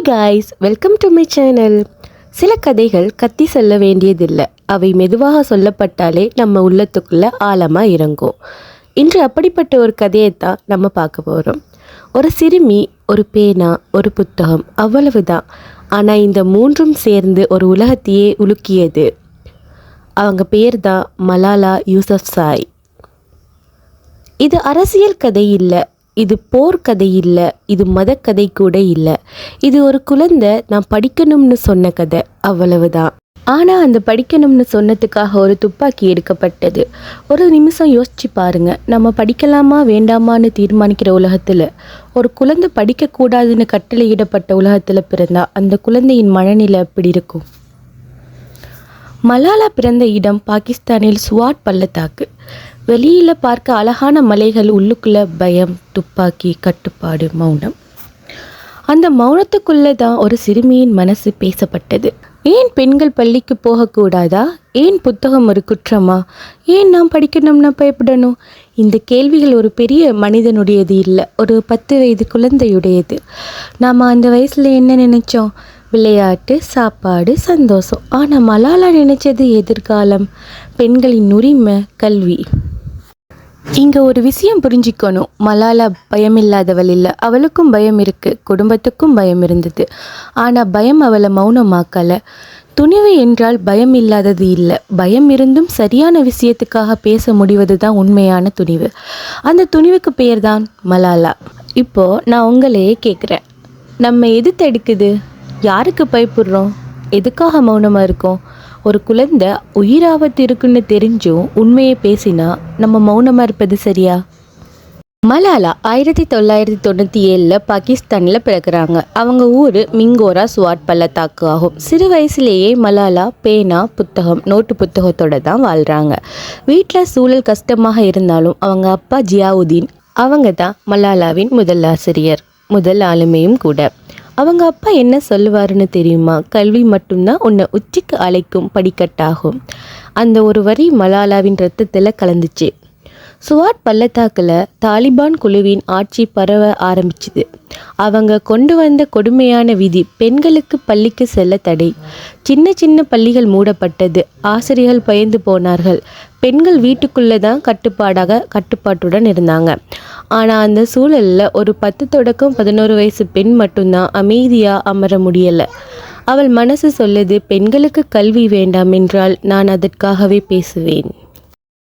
Hi guys welcome to my channel சில கதைகள் கத்தி சொல்ல வேண்டியதில்லை. அவை மெதுவாக சொல்லப்பட்டாலே நம்ம உள்ளத்துக்குள்ள ஆழமாக இறங்கும். இன்று அப்படிப்பட்ட ஒரு கதையை தான் நம்ம பார்க்க போகிறோம் ஒரு சிறுமி ஒரு பேனா ஒரு புத்தகம் அவ்வளவுதான். ஆனால் இந்த மூன்றும் சேர்ந்து ஒரு உலகத்தையே உலுக்கியது. அவங்க பேர் தான் மலாலா யூசப் சாய். இது அரசியல் கதை இல்லை இது போர்க்கதை இல்லை இது மதக்கதை கூட இல்லை. இது ஒரு குழந்தை நான் படிக்கணும்னு சொன்ன கதை அவ்வளவுதான் ஆனால் அந்த படிக்கணும்னு சொன்னதுக்காக ஒரு துப்பாக்கி எடுக்கப்பட்டது. ஒரு நிமிஷம் யோசிச்சு பாருங்க நம்ம படிக்கலாமா வேண்டாமான்னு தீர்மானிக்கிற உலகத்தில். ஒரு குழந்தை படிக்கக்கூடாதுன்னு கட்டளையிடப்பட்ட உலகத்தில் பிறந்தா அந்த குழந்தையின் மனநிலை எப்படி இருக்கும். மலாலா பிறந்த இடம் பாகிஸ்தானில் சுவாட் பள்ளத்தாக்கு. வெளியில் பார்க்க அழகான மலைகள் உள்ளுக்குள்ள பயம் துப்பாக்கி கட்டுப்பாடு மௌனம். அந்த மௌனத்துக்குள்ளே தான் ஒரு சிறுமியின் மனசு பேசப்பட்டது. ஏன் பெண்கள் பள்ளிக்கு போகக்கூடாதா? ஏன் புத்தகம் ஒரு குற்றமா? ஏன் நாம் படிக்கணும்னா பயப்படணும்? இந்த கேள்விகள் ஒரு பெரிய மனிதனுடையது இல்லை ஒரு பத்து வயது குழந்தையுடையது. நாம் அந்த வயசில் என்ன நினைச்சோம்? விளையாட்டு சாப்பாடு சந்தோஷம். ஆனால் மலாலா நினைச்சது எதிர்காலம் பெண்களின் உரிமை கல்வி. இங்கே ஒரு விஷயம் புரிஞ்சிக்கணும். மலாலா பயமில்லாதவள் இல்லை அவளுக்கும் பயம் இருக்குது குடும்பத்துக்கும் பயம் இருந்தது. ஆனால் பயம் அவளை மௌனமாக்கலை. துணிவு என்றால் பயம் இல்லாதது இல்லை. பயம் இருந்தும் சரியான விஷயத்துக்காக பேச முடிவது தான் உண்மையான துணிவு. அந்த துணிவுக்கு பெயர் தான் மலாலா. இப்போது நான் உங்களையே கேட்குறேன் நம்ம எது தடுக்குது யாருக்கு பயப்படுறோம்? எதுக்காக மௌனமாக இருக்கோம்? ஒரு குழந்தை உயிராபத்து இருக்குன்னு தெரிஞ்சும் உண்மையை பேசினா நம்ம மௌனமாக இருப்பது சரியா? மலாலா ஆயிரத்தி தொள்ளாயிரத்தி தொண்ணூற்றி ஏழில் பாகிஸ்தானில் பிறக்கிறாங்க. அவங்க ஊர் மிங்கோரா சுவாட் பள்ளத்தாக்கு ஆகும். சிறு வயசுலேயே மலாலா பேனா புத்தகம் நோட்டு புத்தகத்தோட தான் வாழ்கிறாங்க வீட்டில் சூழல் கஷ்டமாக இருந்தாலும் அவங்க அப்பா ஜியாவுதீன் அவங்க தான் மலாலாவின் முதல் ஆசிரியர் முதல் ஆளுமையும் கூட. அவங்க அப்பா என்ன சொல்லுவாருன்னு தெரியுமா? கல்வி மட்டும்தான் உன்னை உச்சிக்கு அழைக்கும் படிக்கட்டாகும். அந்த ஒரு வரி மலாலாவின் ரத்தத்தில் கலந்துச்சு. சுவாட் பள்ளத்தாக்கில் தாலிபான் குழுவின் ஆட்சி பரவ ஆரம்பிச்சுது. அவங்க கொண்டு வந்த கொடுமையான விதி பெண்களுக்கு பள்ளிக்கு செல்ல தடை. சின்ன சின்ன பள்ளிகள் மூடப்பட்டது. ஆசிரியர்கள் பயந்து போனார்கள். பெண்கள் வீட்டுக்குள்ளே தான் கட்டுப்பாடாக கட்டுப்பாட்டுடன் இருந்தாங்க. ஆனால் அந்த சூழலில் ஒரு பத்து தொடக்கம் பதினோரு வயசு பெண் மட்டும்தான் அமைதியாக அமர முடியலை. அவள் மனசு சொல்லுது பெண்களுக்கு கல்வி வேண்டாம் என்றால் நான் அதற்காகவே பேசுவேன்.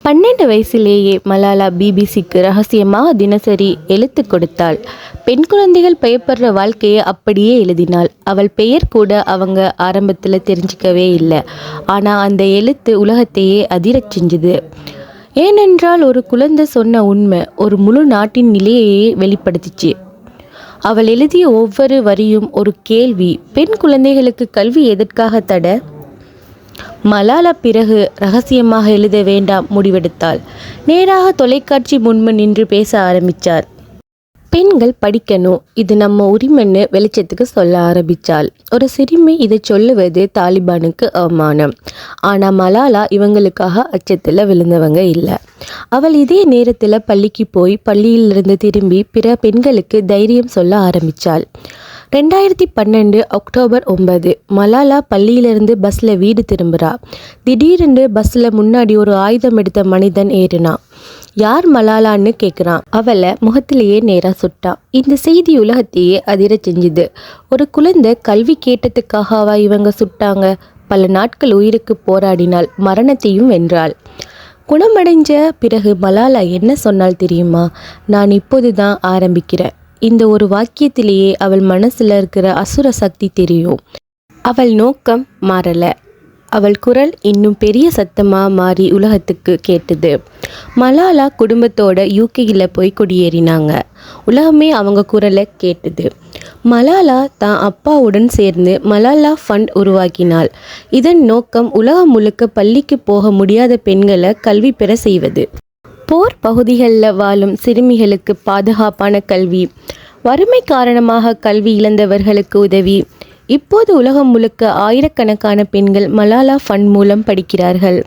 பன்னெண்டு வயசிலேயே மலாலா பிபிசிக்கு ரகசியமாக தினசரி எழுத்து கொடுத்தாள். பெண் குழந்தைகள் பயப்படுற வாழ்க்கையை அப்படியே எழுதினாள். அவள் பெயர் கூட அவங்க ஆரம்பத்தில் தெரிஞ்சிக்கவே இல்லை. ஆனால் அந்த எழுத்து உலகத்தையே அதிரச் செஞ்சுது. ஏனென்றால் ஒரு குழந்தை சொன்ன உண்மை ஒரு முழு நாட்டின் நிலையையே வெளிப்படுத்திச்சு. அவள் எழுதிய ஒவ்வொரு வரியும் ஒரு கேள்வி பெண் குழந்தைகளுக்கு கல்வி எதற்காக தட? மலாலா பிறகு ரகசியமாக எழுத வேண்டாம் முடிவெடுத்தாள். நேராக தொலைக்காட்சி முன்பு நின்று பேச ஆரம்பித்தார் பெண்கள் படிக்கணும் இது நம்ம உரிமைன்னு வெளிச்சத்துக்கு சொல்ல ஆரம்பித்தாள் ஒரு சிறுமி இதை சொல்லுவது தாலிபானுக்கு அவமானம். ஆனால் மலாலா இவங்களுக்காக அச்சத்தில் விழுந்தவங்க இல்லை. அவள் இதே நேரத்தில் பள்ளிக்கு போய் பள்ளியிலிருந்து திரும்பி பிற பெண்களுக்கு தைரியம் சொல்ல ஆரம்பித்தாள் ரெண்டாயிரத்தி பன்னெண்டு அக்டோபர் ஒன்பது மலாலா பள்ளியிலிருந்து பஸ்ஸில் வீடு திரும்புகிறா திடீரென்று பஸ்ஸில் முன்னாடி ஒரு ஆயுதம் எடுத்த மனிதன் ஏறினான். யார் மலாலான்னு கேட்குறான் அவளை முகத்திலேயே நேராக சுட்டான் இந்த செய்தி உலகத்தையே அதிர செஞ்சுது. ஒரு குழந்தை கல்வி கேட்டதுக்காகவா இவங்க சுட்டாங்க? பல நாட்கள் உயிருக்கு போராடினாள் மரணத்தையும் வென்றாள். குணமடைஞ்ச பிறகு மலாலா என்ன சொன்னால் தெரியுமா? நான் இப்போது தான் ஆரம்பிக்கிறேன். இந்த ஒரு வாக்கியத்திலேயே அவள் மனசில் இருக்கிற அசுர சக்தி தெரியும். அவள் நோக்கம் மாறலை. அவள் குரல் இன்னும் பெரிய சத்தமாக மாறி உலகத்துக்கு கேட்டது. மலாலா குடும்பத்தோட யூகேயில் போய் குடியேறினாங்க. உலகமே அவங்க குரலை கேட்டது. மலாலா தான் அப்பாவுடன் சேர்ந்து மலாலா ஃபண்ட் உருவாக்கினாள். இதன் நோக்கம் உலகம் முழுக்க பள்ளிக்கு போக முடியாத பெண்களை கல்வி பெற செய்வது. போர் பகுதிகளில் வாழும் சிறுமிகளுக்கு பாதுகாப்பான கல்வி வறுமை காரணமாக கல்வி இழந்தவர்களுக்கு உதவி. இப்போது உலகம் முழுக்க ஆயிரக்கணக்கான பெண்கள் மலாலா ஃபண்ட் மூலம் படிக்கிறார்கள்.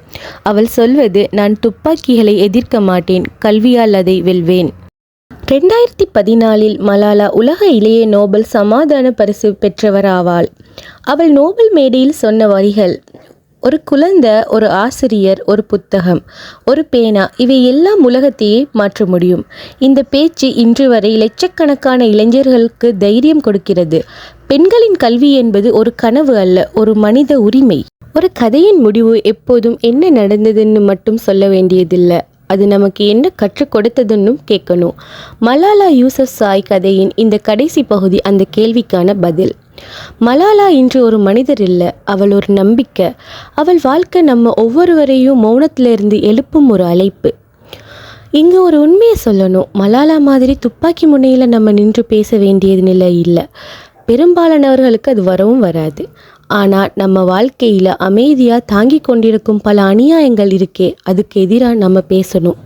அவள் சொல்வது நான் துப்பாக்கிகளை எதிர்க்க மாட்டேன் கல்வியால் அதை வெல்வேன். ரெண்டாயிரத்தி பதினாலில் மலாலா உலக இளைய நோபல் சமாதான பரிசு பெற்றவராவாள். அவள் நோபல் மேடையில் சொன்ன வரிகள் ஒரு குழந்தை ஒரு ஆசிரியர் ஒரு புத்தகம் ஒரு பேனா இவை எல்லாம் உலகத்தையே மாற்ற முடியும். இந்த பேச்சு இன்று வரை லட்சக்கணக்கான இளைஞர்களுக்கு தைரியம் கொடுக்கிறது. பெண்களின் கல்வி என்பது ஒரு கனவு அல்ல ஒரு மனித உரிமை. ஒரு கதையின் முடிவு எப்போதும் என்ன நடந்ததுன்னு மட்டும் சொல்ல வேண்டியதில்லை. அது நமக்கு என்ன கற்றுக் கொடுத்ததுன்னும் கேட்கணும். மலாலா யூசப் சாய் கதையின் இந்த கடைசி பகுதி அந்த கேள்விக்கான பதில். மலாலா இன்று ஒரு மனிதர் இல்லை அவள் ஒரு நம்பிக்கை. அவள் வாழ்க்கை நம்ம ஒவ்வொருவரையும் மௌனத்திலிருந்து எழுப்பும் ஒரு அழைப்பு. இங்கே ஒரு உண்மையை சொல்லணும். மலாலா மாதிரி துப்பாக்கி முனையில் நம்ம நின்று பேச வேண்டியது நிலை இல்லை. பெரும்பாலானவர்களுக்கு அது வரவும் வராது. ஆனால் நம்ம வாழ்க்கையில் அமைதியாக தாங்கி கொண்டிருக்கும் பல அநியாயங்கள் இருக்கே அதுக்கு எதிராக நம்ம பேசணும்.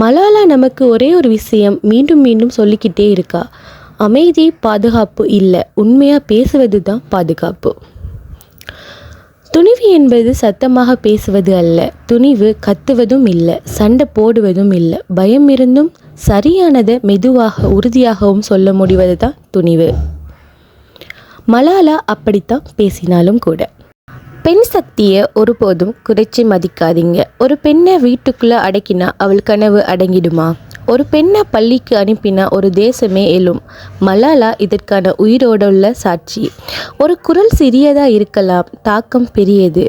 மலாலா நமக்கு ஒரே ஒரு விஷயம் மீண்டும் மீண்டும் சொல்லிக்கிட்டே இருக்கா. அமைதி பாதுகாப்பு இல்லை. உண்மையாக பேசுவது தான் பாதுகாப்பு. துணிவு என்பது சத்தமாக பேசுவது அல்ல. துணிவு கத்துவதும் இல்லை. சண்டை போடுவதும் இல்லை. பயம் இருந்தும் சரியானதை மெதுவாக உறுதியாகவும் சொல்ல முடிவது தான் துணிவு. மலாலா அப்படித்தான் பேசினாலும் கூட. பெண் சக்தியை ஒருபோதும் குறைச்சி மதிக்காதீங்க. ஒரு பெண்ணை வீட்டுக்குள்ளே அடக்கினா அவள் கனவு அடங்கிடுமா? ஒரு பெண்ணை பள்ளிக்கு அனுப்பினா ஒரு தேசமே எழும். மலாலா இதற்கான உயிரோடுள்ள சாட்சி. ஒரு குரல் சிறியதாக இருக்கலாம் தாக்கம் பெரியது.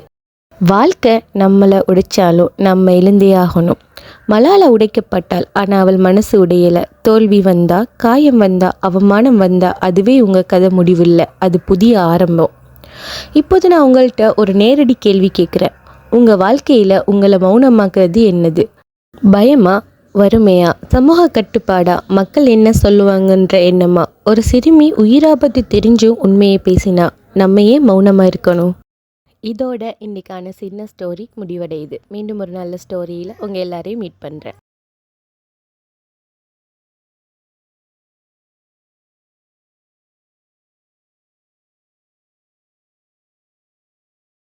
வாழ்க்கை நம்மளை உடைச்சாலும் நம்ம எழுந்தே ஆகணும். மலாலா உடைக்கப்பட்டால் ஆனால் அவள் மனசு உடையலை. தோல்வி வந்தா காயம் வந்தா அவமானம் வந்தா அதுவே உங்கள் கதை முடிவில்லை. அது புதிய ஆரம்பம். இப்போது நான் உங்கள்கிட்ட ஒரு நேரடி கேள்வி கேட்குறேன். உங்கள் வாழ்க்கையில் உங்களை மௌனமாக்குறது என்னது? பயமா வறுமையா? சமூக கட்டுப்பாடா? மக்கள் என்ன சொல்லுவாங்கன்ற எண்ணமா? ஒரு சிறுமி உயிராபத்து தெரிஞ்சும் உண்மையை பேசினா நம்ம ஏன் மௌனமாக இருக்கணும். இதோட இன்றைக்கான சின்ன ஸ்டோரி முடிவடையுது. மீண்டும் ஒரு நல்ல ஸ்டோரியில் உங்கள் எல்லாரையும் மீட் பண்ணுறேன்